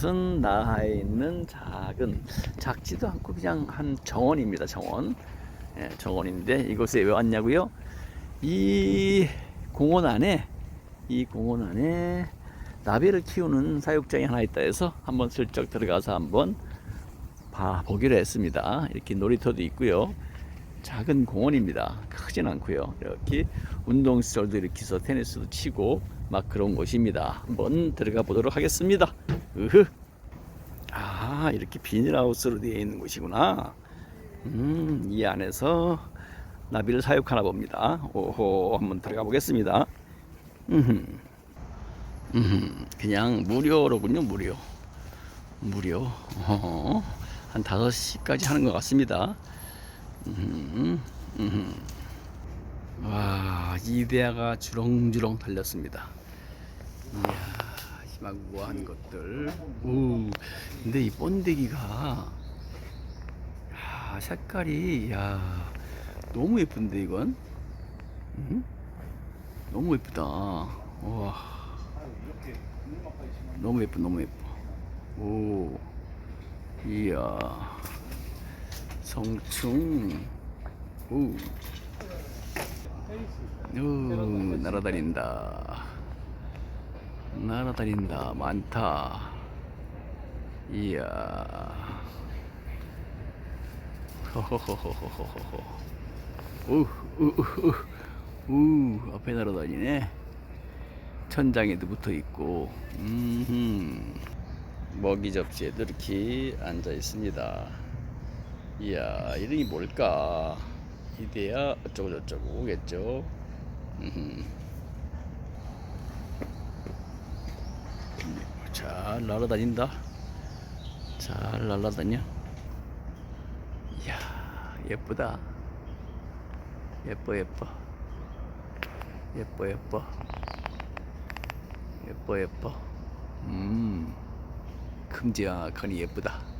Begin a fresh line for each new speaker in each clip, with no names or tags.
바다에 있는 작은 작지도 않고 그냥 한 정원입니다. 정원. 예, 정원인데 이곳에 왜 왔냐고요? 이 공원 안에 이 공원 안에 나비를 키우는 사육장이 하나 있다 해서 한번 슬쩍 들어가서 한번 봐 보기로 했습니다. 이렇게 놀이터도 있고요. 작은 공원입니다. 크진 않고요. 이렇게 운동시설도 이렇게 해서 테니스도 치고 막 그런 곳입니다. 한번 들어가 보도록 하겠습니다. 으흐. 아, 이렇게 비닐하우스로 되어 있는 곳이구나. 음, 이 안에서 나비를 사육하나 봅니다. 오호, 한번 들어가 보겠습니다. 음흠. 음흠. 그냥 무료로군요, 무료. 무료. 어허. 한 5시까지 하는 것 같습니다. 와, 이데아가 주렁주렁 달렸습니다. 이야, 막 우아한 것들. 오, 근데 이 번데기가, 야, 색깔이, 야, 너무 예쁜데, 이건? 음? 너무 예쁘다. 와. 너무 예뻐, 너무 예뻐. 오, 이야. 성충. 오. 오, 날아다닌다. 날아다닌다. 많다. 이야. 호호호호호호호. 우, 우, 우, 우, 우, 앞에 날아다니네. 천장에도 붙어 있고, 음, 먹이 접시에도 이렇게 앉아 있습니다. 이야, 이름이 뭘까? 이데야 어쩌고 저쩌고 오겠죠. 잘 날아다닌다. 잘 날아다녀. 이야, 예쁘다. 예뻐, 예뻐. 예뻐, 예뻐. 예뻐, 예뻐. 음, 큼지막하니 예쁘다.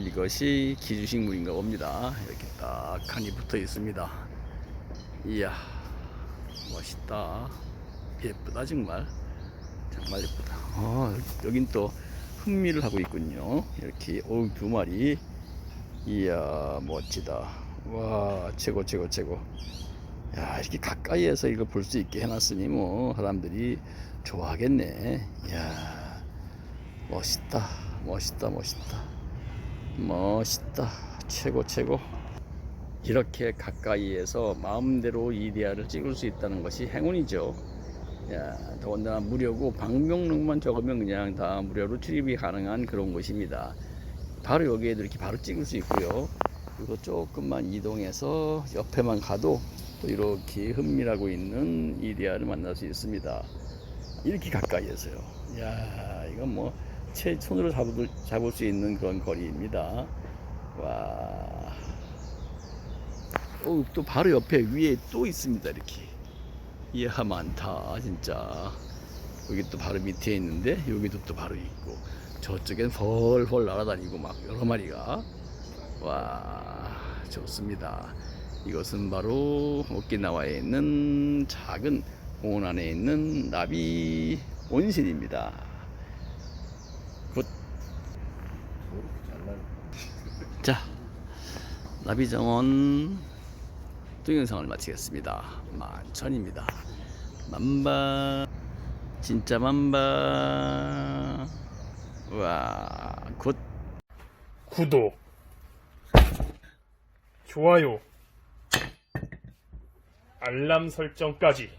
이것이 기주식물인가 봅니다. 이렇게 딱하니 붙어 있습니다. 이야, 멋있다. 예쁘다, 정말. 정말 예쁘다. 어, 여긴 또 흥미를 하고 있군요. 이렇게, 오, 두 마리. 이야, 멋지다. 와, 최고, 최고, 최고. 야, 이렇게 가까이에서 이걸 볼 수 있게 해놨으니 뭐, 사람들이 좋아하겠네. 이야, 멋있다. 멋있다, 멋있다. 멋있다. 최고 최고. 이렇게 가까이에서 마음대로 이데아를 찍을 수 있다는 것이 행운이죠. 야 더군다나 무료고 방명록만 적으면 그냥 다 무료로 출입이 가능한 그런 곳입니다. 바로 여기에도 이렇게 바로 찍을 수 있고요. 그리고 조금만 이동해서 옆에만 가도 또 이렇게 흠밀하고 있는 이데아를 만날 수 있습니다. 이렇게 가까이에서요. 야 이건 뭐 제 손으로 잡을, 잡을 수 있는 그런 거리입니다. 와. 오, 또 바로 옆에 위에 또 있습니다. 이렇게. 이야, 많다. 진짜. 여기 또 바로 밑에 있는데, 여기도 또 바로 있고, 저쪽엔 펄펄 날아다니고 막 여러 마리가. 와, 좋습니다. 이것은 바로 오키나와에 있는 작은 공원 안에 있는 나비 온실입니다. 자, 나비정원 동영상을 마치겠습니다. 만천입니다. 만바, 진짜 만바. 와, 굿.
구독, 좋아요, 알람 설정까지